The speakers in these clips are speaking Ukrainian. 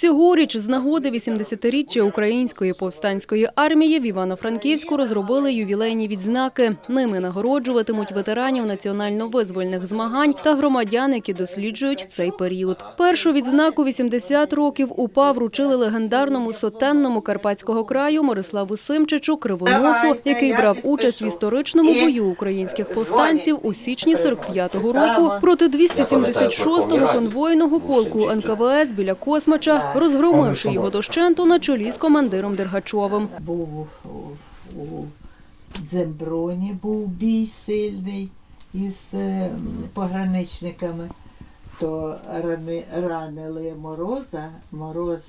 Цьогоріч з нагоди 80-річчя Української повстанської армії в Івано-Франківську розробили ювілейні відзнаки. Ними нагороджуватимуть ветеранів національно-визвольних змагань та громадян, які досліджують цей період. Першу відзнаку 80 років УПА вручили легендарному сотенному Карпатського краю Мориславу Симчичу Кривоносу, який брав участь в історичному бою українських повстанців у січні 45-го року проти 276-го конвойного полку НКВС біля Космача, розгромивши його дощенту на чолі з командиром Дергачовим. був у, Дземброні, був бій сильний із е, пограничниками, то рани, ранили мороза, мороз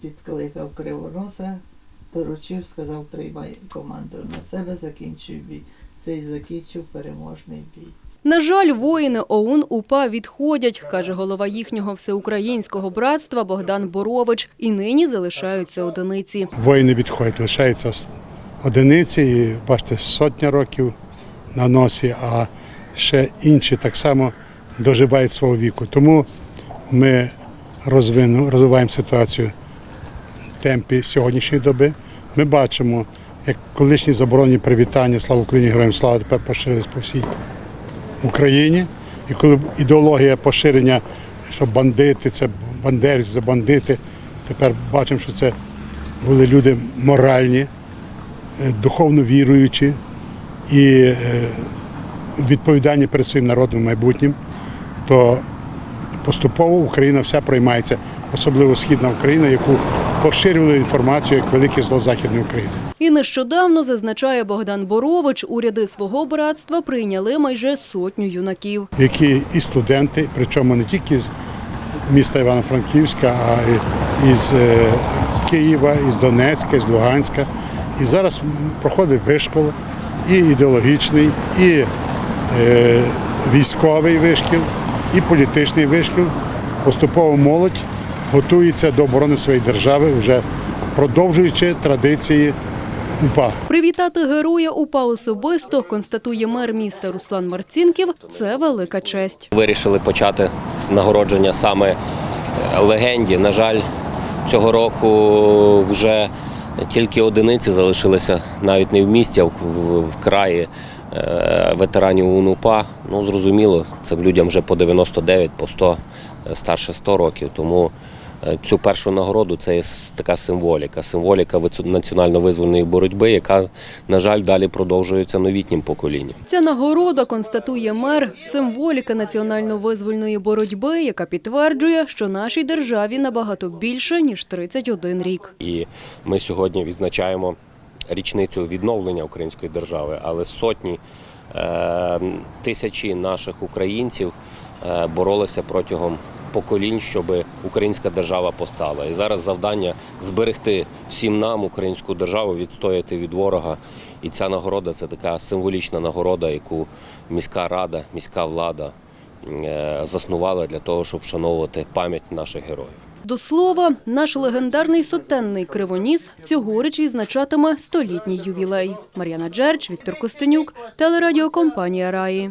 підкликав кривоноса, доручив, сказав, приймай команду на себе, закінчуй бій. Цей закінчив переможний бій. На жаль, воїни ОУН УПА відходять, каже голова їхнього всеукраїнського братства Богдан Борович, і нині залишаються одиниці. Воїни відходять, лишаються одиниці, і бачите, сотня років на носі, а ще інші так само доживають свого віку. Тому ми розвину, розвиваємо ситуацію в темпі сьогоднішньої доби. Ми бачимо, як колишні заборонені привітання Слава Україні, героям слава тепер поширились по всій Україні. І коли ідеологія поширення, що бандити, це бандерівці, це бандити, тепер бачимо, що це були люди моральні, е, духовно віруючі і е, відповідальні перед своїм народом майбутнім, то поступово Україна вся приймається, особливо Східна Україна, яку поширювали інформацію як велике зло Західної України. І нещодавно, зазначає Богдан Борович, уряди свого братства прийняли майже сотню юнаків. які і студенти, причому не тільки з міста Івано-Франківська, а й із е, Києва, із Донецька, із Луганська. І зараз проходить вишкол і ідеологічний, і е, військовий вишкіл, і політичний вишкіл. Поступово молодь готується до оборони своєї держави, вже продовжуючи традиції УПА. Привітати героя УПА особисто, констатує мер міста Руслан Марцінків, це велика честь. Вирішили почати з нагородження саме е, легенді. На жаль, цього року вже тільки одиниці залишилися навіть не в місті, а в, в, в краї е, ветеранів УНУПА. Ну, зрозуміло, цим людям вже по 99, по 100, е, старше 100 років. Тому цю першу нагороду це є така символіка. Символіка національно-визвольної боротьби, яка, на жаль, далі продовжується новітнім поколінням. Ця нагорода, констатує мер, символіка національно-визвольної боротьби, яка підтверджує, що нашій державі набагато більше, ніж 31 рік. І ми сьогодні відзначаємо річницю відновлення української держави, але сотні е, тисячі наших українців е, боролися протягом поколінь, щоб українська держава постала. І зараз завдання зберегти всім нам українську державу, відстояти від ворога. І ця нагорода це така символічна нагорода, яку міська рада, міська влада е, заснувала для того, щоб вшановувати пам'ять наших героїв. До слова, наш легендарний сотенний Кривоніс цьогоріч відзначатиме столітній ювілей. Мар'яна Джерч, Віктор Костенюк, телерадіокомпанія Раї.